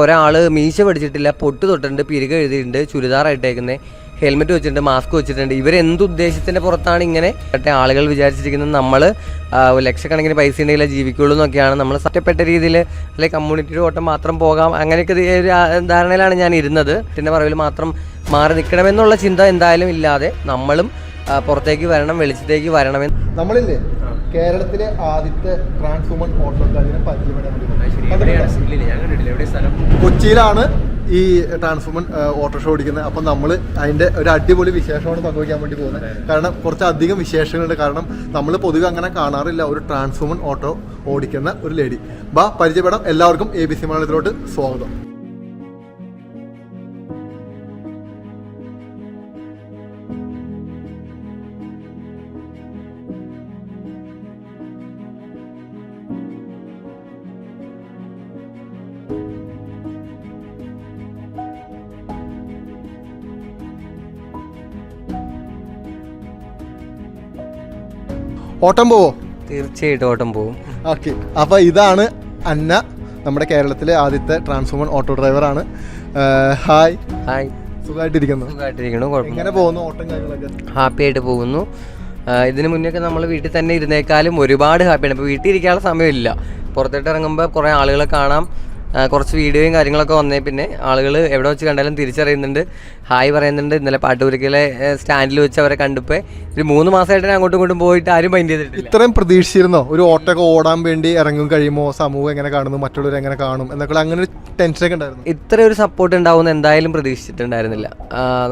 ഒരാൾ മീശ പഠിച്ചിട്ടില്ല പൊട്ട് തൊട്ടിട്ടുണ്ട് പിരിക എഴുതിയിട്ടുണ്ട് ചുരിദാർ ഇട്ടേക്കുന്നത് ഹെൽമെറ്റ് വെച്ചിട്ടുണ്ട് മാസ്ക് വെച്ചിട്ടുണ്ട്. ഇവർ എന്ത് ഉദ്ദേശത്തിന്റെ പുറത്താണ് ഇങ്ങനെ ആളുകൾ വിചാരിച്ചിരിക്കുന്നത്? നമ്മൾ ലക്ഷക്കണക്കിന് പൈസ ഉണ്ടെങ്കിലേ ജീവിക്കുള്ളൂ എന്നൊക്കെയാണ് നമ്മൾ സത്യപ്പെട്ട രീതിയിൽ അല്ലെങ്കിൽ കമ്മ്യൂണിറ്റിയുടെ ഓട്ടം മാത്രം പോകാം. അങ്ങനെയൊക്കെ ഒരു ധാരണയിലാണ് ഞാൻ ഇരുന്നത്. പിന്നെ പറവിൽ മാത്രം മാറി നിൽക്കണമെന്നുള്ള ചിന്ത എന്തായാലും ഇല്ലാതെ നമ്മളും പുറത്തേക്ക് വരണം വെളിച്ചത്തേക്ക് വരണമെന്ന് നമ്മളില്ലേ? കേരളത്തിലെ ആദ്യത്തെ ട്രാൻസ് വുമൺ ഓട്ടോക്കാരിനെ പരിചയപ്പെടാൻ. കൊച്ചിയിലാണ് ഈ ട്രാൻസ് വുമൺ ഷോ ഓടിക്കുന്നത്. അപ്പം നമ്മൾ അതിന്റെ ഒരു അടിപൊളി വിശേഷമാണ് പങ്കുവയ്ക്കാൻ വേണ്ടി പോകുന്നത്. കാരണം കുറച്ചധികം വിശേഷങ്ങളുണ്ട്. കാരണം നമ്മൾ പൊതുവെ അങ്ങനെ കാണാറില്ല ഒരു ട്രാൻസ് വുമൺ ഓട്ടോ ഓടിക്കുന്ന ഒരു ലേഡി ബാ പരിചയപ്പെടാം. എല്ലാവർക്കും എ ബി സി മലയാളത്തിലോട്ട് സ്വാഗതം. ഓട്ടം പോവോ? തീർച്ചയായിട്ടും ഓട്ടം പോവും. ഓക്കെ. അപ്പോൾ ഇതാണ് അന്ന നമ്മുടെ കേരളത്തിലെ ആദ്യത്തെ ട്രാൻസ്ഫോമൺ ഓട്ടോ ഡ്രൈവർ ആണ് ഹായ്. ഹായ്. സുഖമായിട്ടിരിക്കുന്നു. സുഖമായിട്ടിരിക്കുന്നു കുഴപ്പമില്ല. എങ്ങനെ പോകുന്നു ഓട്ടം കാര്യങ്ങളൊക്കെ? ഹാപ്പി ആയിട്ട് പോകുന്നു. ഇതിനു ഇതിന് മുന്നേ നമ്മൾ വീട്ടിൽ തന്നെ ഇരുന്നേക്കാളും ഒരുപാട് ഹാപ്പിയാണ്. ഇപ്പോൾ വീട്ടിൽ ഇരിക്കാനുള്ള സമയമില്ല. പുറത്തോട്ട് ഇറങ്ങുമ്പോൾ കുറേ ആളുകളെ കാണാം. കുറച്ച് വീഡിയോയും കാര്യങ്ങളൊക്കെ വന്നേ. പിന്നെ ആളുകൾ എവിടെ വെച്ച് കണ്ടാലും തിരിച്ചറിയുന്നുണ്ട്. ഹായ് പറയുന്നുണ്ട്. ഇന്നലെ പാട്ടുപുരക്കിലെ സ്റ്റാൻഡിൽ വെച്ച് അവരെ കണ്ടപ്പോൾ ഒരു മൂന്ന് മാസമായിട്ട് ഞാൻ അങ്ങോട്ടും ഇങ്ങോട്ടും പോയിട്ട് ആരും മൈൻഡ് ചെയ്തിട്ടില്ല. ഇത്രയും പ്രതീക്ഷിച്ചിരുന്നോ? ഒരു ഓട്ടോ ഒക്കെ ഓടാൻ വേണ്ടി ഇറങ്ങും കഴിയുമോ സമൂഹം എങ്ങനെ കാണുന്നു? മറ്റുള്ളവർ എങ്ങനെ കാണും? എന്നൊക്കെ അങ്ങനെ ഒരു ടെൻഷനൊക്കെ ഉണ്ടായിരുന്നു. ഇത്ര ഒരു സപ്പോർട്ട് ഉണ്ടാവും എന്തായാലും പ്രതീക്ഷിച്ചിട്ടുണ്ടായിരുന്നില്ല.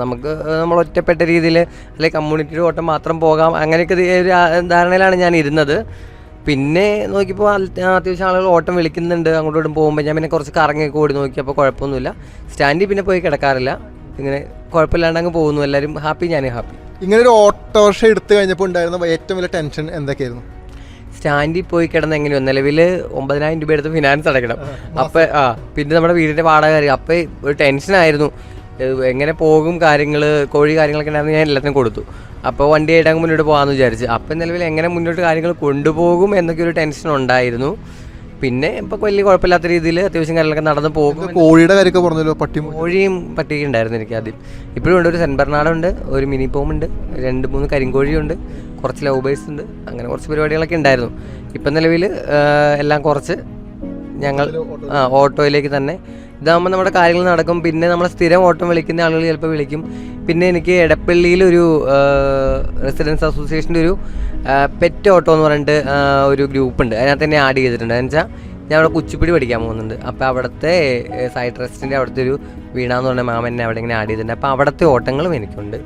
നമുക്ക് നമ്മൾ ഒറ്റപ്പെട്ട രീതിയിൽ അല്ലെങ്കിൽ കമ്മ്യൂണിറ്റിയുടെ ഓട്ടം മാത്രം പോകാം. അങ്ങനെയൊക്കെ ഒരു ധാരണയിലാണ് ഞാൻ ഇരുന്നത്. പിന്നെ നോക്കിയപ്പോൾ അത്യാവശ്യം ആളുകൾ ഓട്ടം വിളിക്കുന്നുണ്ട്. അങ്ങോട്ടും ഇങ്ങോട്ടും പോകുമ്പോൾ ഞാൻ പിന്നെ കുറച്ച് കറങ്ങി ഓടി നോക്കിയപ്പോൾ കുഴപ്പമൊന്നുമില്ല. സ്റ്റാൻഡിൽ പിന്നെ പോയി കിടക്കാറില്ല. ഇങ്ങനെ കുഴപ്പമില്ലാണ്ട് അങ്ങ് പോകുന്നു. എല്ലാവരും ഹാപ്പി ഞാൻ ഹാപ്പി ഇങ്ങനെ ഒരു ഓട്ടോറിക്ഷ എടുത്തു കഴിഞ്ഞപ്പോൾ ഉണ്ടായിരുന്ന ഏറ്റവും വലിയ ടെൻഷൻ എന്തൊക്കെയായിരുന്നു? സ്റ്റാൻഡിൽ പോയി കിടന്ന് എങ്ങനെയോ നിലവിൽ ഒമ്പതിനായിരം രൂപ എടുത്ത് ഫിനാൻസ് അടയ്ക്കണം. അപ്പം ആ പിന്നെ നമ്മുടെ വീടിന്റെ വാടക കാര്യം. അപ്പം ഒരു ടെൻഷനായിരുന്നു എങ്ങനെ പോകും കാര്യങ്ങൾ കോഴി കാര്യങ്ങളൊക്കെ ഉണ്ടായിരുന്നു ഞാൻ എല്ലാത്തിനും കൊടുത്തു. അപ്പോൾ വണ്ടി ആയിട്ട് അങ്ങ് മുന്നോട്ട് പോകാമെന്ന് വിചാരിച്ചു. അപ്പം നിലവിൽ എങ്ങനെ മുന്നോട്ട് കാര്യങ്ങൾ കൊണ്ടുപോകും എന്നൊക്കെ ഒരു ടെൻഷൻ ഉണ്ടായിരുന്നു. പിന്നെ ഇപ്പം വലിയ കുഴപ്പമില്ലാത്ത രീതിയിൽ അത്യാവശ്യം കാര്യങ്ങളൊക്കെ നടന്നു പോകും കോഴിയുടെ കാര്യമൊക്കെ പറഞ്ഞല്ലോ പട്ടി കോഴിയും പട്ടിയൊക്കെ ഉണ്ടായിരുന്നു എനിക്ക് ആദ്യം. ഇപ്പോഴും ഉണ്ട് ഒരു സെൻ ബെർണാഡുണ്ട് ഒരു മിനി പോമുണ്ട് രണ്ട് മൂന്ന് കരിങ്കോഴിയുണ്ട് കുറച്ച് ലവ് ബേഴ്സ് ഉണ്ട് അങ്ങനെ കുറച്ച് പരിപാടികളൊക്കെ ഉണ്ടായിരുന്നു. ഇപ്പം നിലവിൽ എല്ലാം കുറച്ച് ഞങ്ങൾ ഓട്ടോയിലേക്ക് തന്നെ ഇതാകുമ്പോൾ നമ്മുടെ കാര്യങ്ങൾ നടക്കും. പിന്നെ നമ്മൾ സ്ഥിരം ഓട്ടം വിളിക്കുന്ന ആളുകൾ ചിലപ്പോൾ വിളിക്കും. പിന്നെ എനിക്ക് എടപ്പള്ളിയിലൊരു റെസിഡൻസ് അസോസിയേഷന്റെ ഒരു പെറ്റ് ഓട്ടോ എന്ന് പറഞ്ഞിട്ട് ഒരു ഗ്രൂപ്പ് ഉണ്ട്. അതിനകത്ത് തന്നെ ആഡ് ചെയ്തിട്ടുണ്ട്. എന്ന് വെച്ചാൽ ഞാൻ അവിടെ കുച്ചിപ്പിടി പഠിക്കാൻ പോകുന്നുണ്ട്. അപ്പോൾ അവിടുത്തെ സൈഡ് ട്രസ്റ്റിന്റെ അവിടുത്തെ ഒരു വീണ എന്ന് പറഞ്ഞ മാമൻ എന്നെ അവിടെ ഇങ്ങനെ ആഡ് ചെയ്തിട്ടുണ്ട്. അപ്പോൾ അവിടുത്തെ ഓട്ടങ്ങളും എനിക്കുണ്ട്.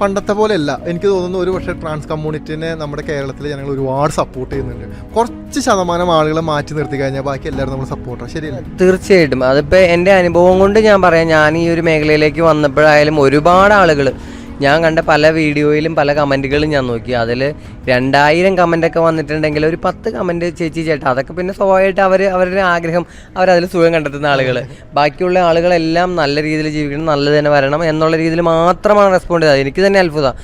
പണ്ടത്തെ പോലെയല്ല. എനിക്ക് തോന്നുന്നു ഒരു പക്ഷേ ട്രാൻസ് കമ്മ്യൂണിറ്റിനെ നമ്മുടെ കേരളത്തിൽ ജനങ്ങൾ ഒരുപാട് സപ്പോർട്ട് ചെയ്യുന്നുണ്ട്. കുറച്ച് ശതമാനം ആളുകളെ മാറ്റി നിർത്തി കഴിഞ്ഞാൽ ബാക്കി എല്ലാവരും നമ്മൾ സപ്പോർട്ടാണ് ശരിയല്ല? തീർച്ചയായിട്ടും. അതിപ്പോൾ എന്റെ അനുഭവം കൊണ്ട് ഞാൻ പറയാം ഞാൻ ഈ ഒരു മേഖലയിലേക്ക് വന്നപ്പോഴായാലും ഒരുപാട് ആളുകൾ ഞാൻ കണ്ട പല വീഡിയോയിലും പല കമന്റുകളും ഞാൻ നോക്കി. അതിൽ രണ്ടായിരം കമന്റൊക്കെ വന്നിട്ടുണ്ടെങ്കിൽ ഒരു പത്ത് കമന്റ് ചേച്ചി ചേട്ടാ അതൊക്കെ പിന്നെ സ്വാഭാവികമായിട്ട് അവർ അവരുടെ ആഗ്രഹം അവരതിൽ സുഖം കണ്ടെത്തുന്ന ആളുകൾ ബാക്കിയുള്ള ആളുകളെല്ലാം നല്ല രീതിയിൽ ജീവിക്കണം നല്ലത് തന്നെ വരണം എന്നുള്ള രീതിയിൽ മാത്രമാണ് റെസ്പോണ്ട് ചെയ്തത്. എനിക്ക് തന്നെ അത്ഭുതം.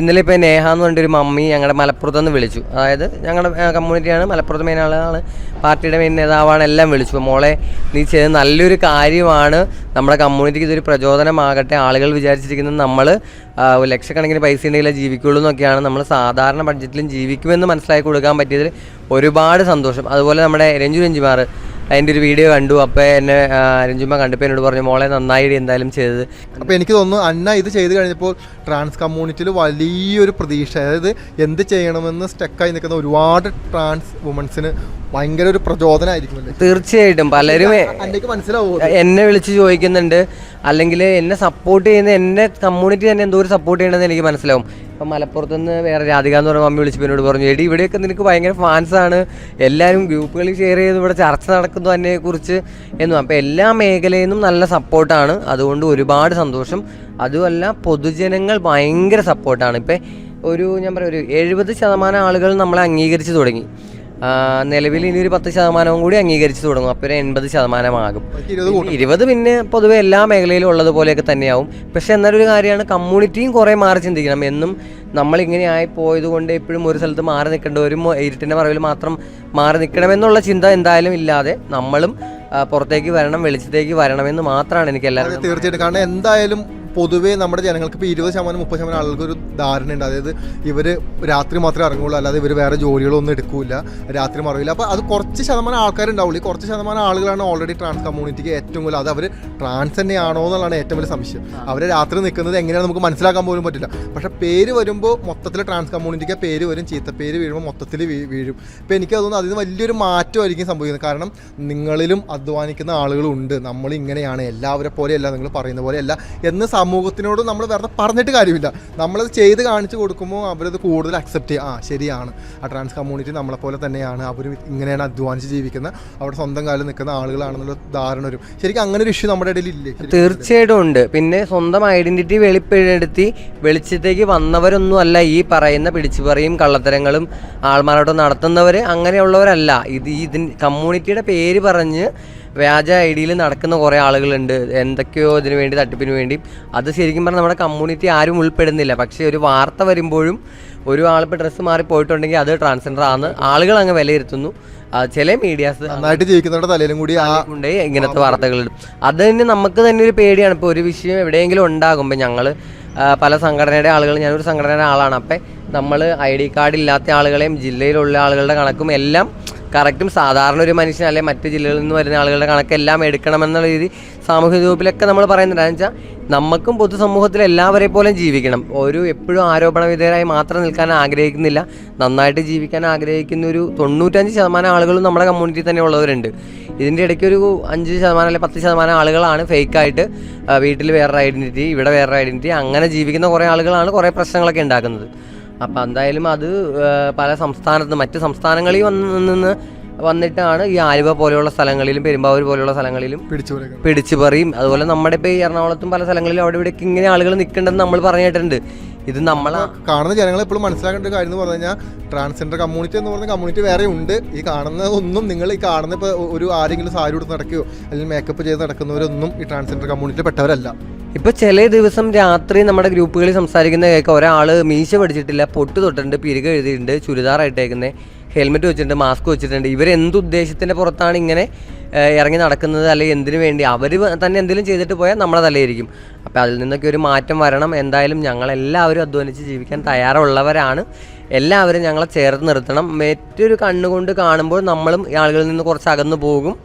ഇന്നലെ ഇപ്പോൾ നേഹ എന്ന് പറഞ്ഞിട്ട് ഒരു മമ്മി ഞങ്ങളുടെ മലപ്പുറത്ത് നിന്ന് വിളിച്ചു. അതായത് ഞങ്ങളുടെ കമ്മ്യൂണിറ്റിയാണ്. മലപ്പുറത്ത് മെയിൻ ആളാണ്. പാർട്ടിയുടെ മെയിൻ നേതാവാണ് എല്ലാം വിളിച്ചു. മോളെ നീ ചെയ്ത് നല്ലൊരു കാര്യമാണ് നമ്മുടെ കമ്മ്യൂണിറ്റിക്ക് ഇതൊരു പ്രചോദനമാകട്ടെ. ആളുകൾ വിചാരിച്ചിരിക്കുന്നത് നമ്മൾ ലക്ഷക്കണക്കിന് പൈസ ഉണ്ടെങ്കിലേ ജീവിക്കുള്ളൂ എന്നൊക്കെയാണ് നമ്മൾ സാധാരണ ബഡ്ജറ്റിലും ജീവിക്കുമെന്ന് മനസ്സിലാക്കി കൊടുക്കാൻ പറ്റിയതിൽ ഒരുപാട് സന്തോഷം. അതുപോലെ നമ്മുടെ രഞ്ജു രഞ്ജിമാർ അതിന്റെ ഒരു വീഡിയോ കണ്ടു. അപ്പോൾ എന്നെ രഞ്ജുമ്മ കണ്ടപ്പോൾ എന്നോട് പറഞ്ഞു മോളെ നന്നായി എന്തായാലും ചെയ്തത്. അപ്പോൾ എനിക്ക് തോന്നുന്നു അന്ന ഇത് ചെയ്ത് കഴിഞ്ഞപ്പോൾ ട്രാൻസ് കമ്മ്യൂണിറ്റിയിൽ വലിയൊരു പ്രതീക്ഷ അതായത് എന്ത് ചെയ്യണമെന്ന് സ്റ്റക്കായി നിൽക്കുന്ന ഒരുപാട് ട്രാൻസ് വുമൻസിന് ഭയങ്കര ഒരു പ്രചോദനമായിരിക്കും തീർച്ചയായിട്ടും. പലരും എന്നെ വിളിച്ച് ചോദിക്കുന്നുണ്ട്. അല്ലെങ്കിൽ എന്നെ സപ്പോർട്ട് ചെയ്യുന്ന എന്നെ കമ്മ്യൂണിറ്റി തന്നെ എന്തോ ഒരു സപ്പോർട്ട് ചെയ്യണമെന്ന് എനിക്ക് മനസ്സിലാവും. ഇപ്പം മലപ്പുറത്ത് നിന്ന് വേറെ രാധിക എന്ന് പറഞ്ഞ മമ്മി വിളിച്ചപ്പോൾ എന്നോട് പറഞ്ഞു എടി ഇവിടെയൊക്കെ നിനക്ക് ഭയങ്കര ഫാൻസാണ് എല്ലാവരും ഗ്രൂപ്പുകളിൽ ഷെയർ ചെയ്ത് ഇവിടെ ചർച്ച നടക്കുന്നു അതിനെക്കുറിച്ച് എന്നും. അപ്പോൾ എല്ലാ മേഖലയിൽ നിന്നും നല്ല സപ്പോർട്ടാണ് അതുകൊണ്ട് ഒരുപാട് സന്തോഷം. അതുമല്ല പൊതുജനങ്ങൾ ഭയങ്കര സപ്പോർട്ടാണ് ഇപ്പം ഒരു ഞാൻ പറയാം ഒരു എഴുപത് ശതമാനം ആളുകൾ നമ്മളെ അംഗീകരിച്ച് തുടങ്ങി. നിലവിൽ ഇനി ഒരു പത്ത് ശതമാനവും കൂടി അംഗീകരിച്ചു തുടങ്ങും. അപ്പോൾ ഒരു എൺപത് ശതമാനമാകും. ഇരുപത് പിന്നെ പൊതുവെ എല്ലാ മേഖലയിലും ഉള്ളതുപോലെയൊക്കെ തന്നെയാവും. പക്ഷെ എന്നാലൊരു കാര്യമാണ് കമ്മ്യൂണിറ്റിയും കുറേ മാറി ചിന്തിക്കണം. എന്നും നമ്മളിങ്ങനെ ആയി പോയത് കൊണ്ട് എപ്പോഴും ഒരു സ്ഥലത്ത് മാറി നിൽക്കേണ്ട ഒരു മൊ- ഇരുട്ടിന്റെ മറവിൽ മാത്രം മാറി നിൽക്കണമെന്നുള്ള ചിന്ത എന്തായാലും ഇല്ലാതെ നമ്മളും പുറത്തേക്ക് വരണം വെളിച്ചത്തേക്ക് വരണമെന്ന് മാത്രമാണ് എനിക്ക് എല്ലാവരും തീർച്ചയായിട്ടും. കാരണം എന്തായാലും പൊതുവേ നമ്മുടെ ജനങ്ങൾക്ക് ഇപ്പോൾ ഇരുപത് ശതമാനം മുപ്പത് ശതമാനം ആളുകൾക്ക് ഒരു ധാരണയുണ്ട്. അതായത് ഇവർ രാത്രി മാത്രമേ ഇറങ്ങുള്ളൂ. അല്ലാതെ ഇവർ വേറെ ജോലികളൊന്നും എടുക്കില്ല. രാത്രി മറിയില്ല അപ്പോൾ അത് കുറച്ച് ശതമാനം ആൾക്കാരുണ്ടാവുള്ളൂ. ഈ കുറച്ച് ശതമാനം ആളുകളാണ് ഓൾറെഡി ട്രാൻസ് കമ്മ്യൂണിറ്റിക്ക് ഏറ്റവും കൂടുതൽ അത് അവർ ട്രാൻസ് തന്നെയാണോ എന്നുള്ളതാണ് ഏറ്റവും വലിയ സംശയം. അവരെ രാത്രി നിൽക്കുന്നത് എങ്ങനെയാണ് നമുക്ക് മനസ്സിലാക്കാൻ പോലും പറ്റില്ല. പക്ഷേ പേര് വരുമ്പോൾ മൊത്തത്തിൽ ട്രാൻസ് കമ്മ്യൂണിറ്റിക്ക് പേര് വരും. ചീത്ത പേര് വീഴുമ്പോൾ മൊത്തത്തിൽ വീഴും. ഇപ്പോൾ എനിക്ക് തോന്നുന്നു അതിന് വലിയൊരു മാറ്റമായിരിക്കും സംഭവിക്കുന്നത്. കാരണം നിങ്ങളിലും അധ്വാനിക്കുന്ന ആളുകളുണ്ട് നമ്മൾ ഇങ്ങനെയാണ് എല്ലാവരെ പോലെയല്ല നിങ്ങൾ പറയുന്ന പോലെയല്ല എന്ന് സമൂഹത്തിനോട് നമ്മൾ വെറുതെ പറഞ്ഞിട്ട് കാര്യമില്ല. നമ്മളത് ചെയ്ത് കാണിച്ചു കൊടുക്കുമ്പോൾ അവരത് കൂടുതൽ അക്സെപ്റ്റ് ചെയ്യും. ആ ശരിയാണ്. ആ ട്രാൻസ് കമ്മ്യൂണിറ്റി നമ്മളെപ്പോലെ തന്നെയാണ്. അവർ ഇങ്ങനെയാണ് അധ്വാനിച്ച് ജീവിക്കുന്നത് അവിടെ സ്വന്തം കാലിൽ നിൽക്കുന്ന ആളുകളാണെന്നുള്ള ധാരണ വരും. ശരിക്കും അങ്ങനെ ഒരു ഇഷ്യൂ നമ്മുടെ ഇടയിൽ ഇല്ലേ? തീർച്ചയായിട്ടും ഉണ്ട്. പിന്നെ സ്വന്തം ഐഡന്റിറ്റി വെളിപ്പെടുത്തി വെളിച്ചത്തേക്ക് വന്നവരൊന്നും അല്ല ഈ പറയുന്ന പിടിച്ചുപറിയും കള്ളത്തരങ്ങളും ആൾമാരോട്ട് നടത്തുന്നവർ അങ്ങനെയുള്ളവരല്ല. ഇത് ഇതിൻ കമ്മ്യൂണിറ്റിയുടെ പേര് പറഞ്ഞ് വ്യാജ ഐ ഡിയിൽ നടക്കുന്ന കുറേ ആളുകളുണ്ട്. എന്തൊക്കെയോ ഇതിനു വേണ്ടി തട്ടിപ്പിന് വേണ്ടി. അത് ശരിക്കും പറഞ്ഞാൽ നമ്മുടെ കമ്മ്യൂണിറ്റി ആരും ഉൾപ്പെടുന്നില്ല. പക്ഷേ ഒരു വാർത്ത വരുമ്പോഴും ഒരു ആളിപ്പോൾ ഡ്രസ്സ് മാറി പോയിട്ടുണ്ടെങ്കിൽ അത് ട്രാൻസ്ജെൻഡർ ആണ് ആളുകൾ അങ്ങ് വിലയിരുത്തുന്നു. ചില മീഡിയാസ് നന്നായിട്ട് ജീവിക്കുന്നവരുടെ തലയിലും കൂടി ആ കൊണ്ട് ഇങ്ങനത്തെ വാർത്തകളിടും അത് തന്നെ നമുക്ക് തന്നെ ഒരു പേടിയാണ്. ഇപ്പോൾ ഒരു വിഷയം എവിടെയെങ്കിലും ഉണ്ടാകുമ്പോൾ ഞങ്ങൾ പല സംഘടനയുടെ ആളുകൾ ഞാനൊരു സംഘടനയുടെ ആളാണ്. അപ്പം നമ്മൾ ഐ ഡി കാർഡ് ഇല്ലാത്ത ആളുകളെയും ജില്ലയിലുള്ള ആളുകളുടെ കണക്കും എല്ലാം കറക്റ്റും സാധാരണ ഒരു മനുഷ്യൻ അല്ലെങ്കിൽ മറ്റ് ജില്ലകളിൽ നിന്ന് വരുന്ന ആളുകളുടെ കണക്കെല്ലാം എടുക്കണമെന്നുള്ള രീതി സാമൂഹ്യ ഗ്രൂപ്പിലൊക്കെ നമ്മൾ പറയുന്നുണ്ട്. എന്ന് വെച്ചാൽ നമുക്കും പൊതുസമൂഹത്തിൽ എല്ലാവരെ പോലും ജീവിക്കണം. ഒരു എപ്പോഴും ആരോപണ വിധേയരായി മാത്രം നിൽക്കാൻ ആഗ്രഹിക്കുന്നില്ല. നന്നായിട്ട് ജീവിക്കാൻ ആഗ്രഹിക്കുന്ന ഒരു തൊണ്ണൂറ്റഞ്ച് ശതമാനം ആളുകളും നമ്മുടെ കമ്മ്യൂണിറ്റി തന്നെ ഉള്ളവരുണ്ട്. ഇതിന്റെ ഇടയ്ക്ക് ഒരു അഞ്ച് ശതമാനം അല്ലെങ്കിൽ പത്ത് ശതമാനം ആളുകളാണ് ഫേക്കായിട്ട് വീട്ടിൽ വേറൊരു ഐഡന്റിറ്റി ഇവിടെ വേറൊരു ഐഡന്റിറ്റി അങ്ങനെ ജീവിക്കുന്ന കുറേ ആളുകളാണ് കുറേ പ്രശ്നങ്ങളൊക്കെ ഉണ്ടാക്കുന്നത്. അപ്പം എന്തായാലും അത് പല സംസ്ഥാനത്ത് മറ്റ് സംസ്ഥാനങ്ങളിൽ വന്ന് നിന്ന് വന്നിട്ടാണ് ഈ ആലുവ പോലെയുള്ള സ്ഥലങ്ങളിലും പെരുമ്പാവൂർ പോലെയുള്ള സ്ഥലങ്ങളിലും പിടിച്ചു പറയും. അതുപോലെ നമ്മുടെ ഇപ്പോൾ ഈ എറണാകുളത്തും പല സ്ഥലങ്ങളിലും അവിടെ ഇവിടെയൊക്കെ ഇങ്ങനെ ആളുകൾ നിൽക്കേണ്ടെന്ന് നമ്മൾ പറഞ്ഞിട്ടുണ്ട്. ഇത് നമ്മളെ കാണുന്ന ജനങ്ങൾ എപ്പോഴും മനസ്സിലാക്കേണ്ട ഒരു കാര്യം എന്ന് പറഞ്ഞു കഴിഞ്ഞാൽ ട്രാൻസ്ജെൻഡർ കമ്മ്യൂണിറ്റി എന്ന് പറഞ്ഞ കമ്മ്യൂണിറ്റി വേറെ ഉണ്ട്. ഈ കാണുന്നതൊന്നും നിങ്ങൾ ഈ കാണുന്ന ഇപ്പോൾ ഒരു ആരെങ്കിലും സാരി കൊടുത്ത് നടക്കുകയോ അല്ലെങ്കിൽ മേക്കപ്പ് ചെയ്ത് നടക്കുന്നവരൊന്നും ഈ ട്രാൻസ്ജെൻഡർ കമ്മ്യൂണിറ്റിയിൽ പെട്ടവരല്ല. ഇപ്പൊ ചില ദിവസം രാത്രി നമ്മുടെ ഗ്രൂപ്പുകളിൽ സംസാരിക്കുന്ന കേൾക്കാം ഒരാൾ മീശ പഠിച്ചിട്ടില്ല പൊട്ട് തൊട്ടിട്ടുണ്ട് പിരിക എഴുതിയിട്ടുണ്ട് ചുരിദാർ ഇട്ടേക്കുന്നത് ഹെൽമെറ്റ് വെച്ചിട്ടുണ്ട് മാസ്ക് വെച്ചിട്ടുണ്ട്. ഇവർ എന്ത് ഉദ്ദേശത്തിന്റെ പുറത്താണ് ഇങ്ങനെ ഇറങ്ങി നടക്കുന്നത്? അല്ലെങ്കിൽ എന്തിനു വേണ്ടി? അവർ തന്നെ എന്തെങ്കിലും ചെയ്തിട്ട് പോയാൽ നമ്മളെ തലയിരിക്കും അപ്പോൾ അതിൽ നിന്നൊക്കെ ഒരു മാറ്റം വരണം. എന്തായാലും ഞങ്ങളെല്ലാവരും അധ്വാനിച്ച് ജീവിക്കാൻ തയ്യാറുള്ളവരാണ്. എല്ലാവരും ഞങ്ങളെ ചേർത്ത് നിർത്തണം. മറ്റൊരു കണ്ണുകൊണ്ട് കാണുമ്പോൾ നമ്മളും ആളുകളിൽ നിന്ന് കുറച്ച് അകന്നു പോകും.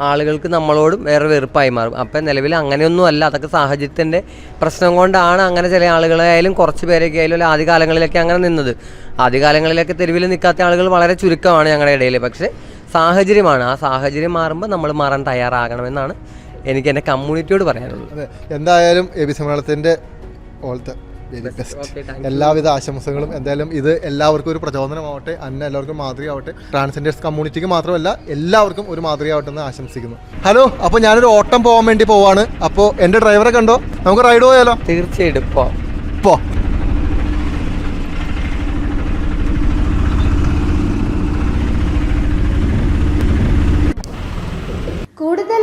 ആളുകൾക്ക് നമ്മളോടും വേറെ വെറുപ്പായി മാറും. അപ്പം നിലവിൽ അങ്ങനെയൊന്നും അല്ല. അതൊക്കെ സാഹചര്യത്തിന്റെ പ്രശ്നം കൊണ്ടാണ് അങ്ങനെ ചില ആളുകളായാലും കുറച്ച് പേരൊക്കെ ആയാലും അല്ല ആദ്യകാലങ്ങളിലൊക്കെ അങ്ങനെ നിന്നത്. ആദ്യകാലങ്ങളിലൊക്കെ തെരുവിൽ നിൽക്കാത്ത ആളുകൾ വളരെ ചുരുക്കമാണ് ഞങ്ങളുടെ ഇടയിൽ. പക്ഷേ സാഹചര്യമാണ്. ആ സാഹചര്യം മാറുമ്പോൾ നമ്മൾ മാറാൻ തയ്യാറാകണമെന്നാണ് എനിക്ക് എന്റെ കമ്മ്യൂണിറ്റിയോട് പറയാനുള്ളത്. എന്തായാലും എ ബി സമ്മേളനത്തിന്റെ ഓൾത്തെ വെരി ബെസ്റ്റ് എല്ലാവിധ ആശംസകളും. എന്തായാലും ഇത് എല്ലാവർക്കും ഒരു പ്രചോദനമാവട്ടെ. അന്ന എല്ലാവർക്കും മാതൃകയാവട്ടെ. ട്രാൻസ്ജെൻഡേഴ്സ് കമ്മ്യൂണിറ്റിക്ക് മാത്രമല്ല എല്ലാവർക്കും ഒരു മാതൃകയാവട്ടെ എന്ന് ആശംസിക്കുന്നു. ഹലോ അപ്പോൾ ഞാനൊരു ഓട്ടം പോകാൻ വേണ്ടി പോവാണ്. അപ്പോൾ എന്റെ ഡ്രൈവറെ കണ്ടോ? നമുക്ക് റൈഡ് പോയാലോ? തീർച്ചയായിട്ടും പോ കൂടുതൽ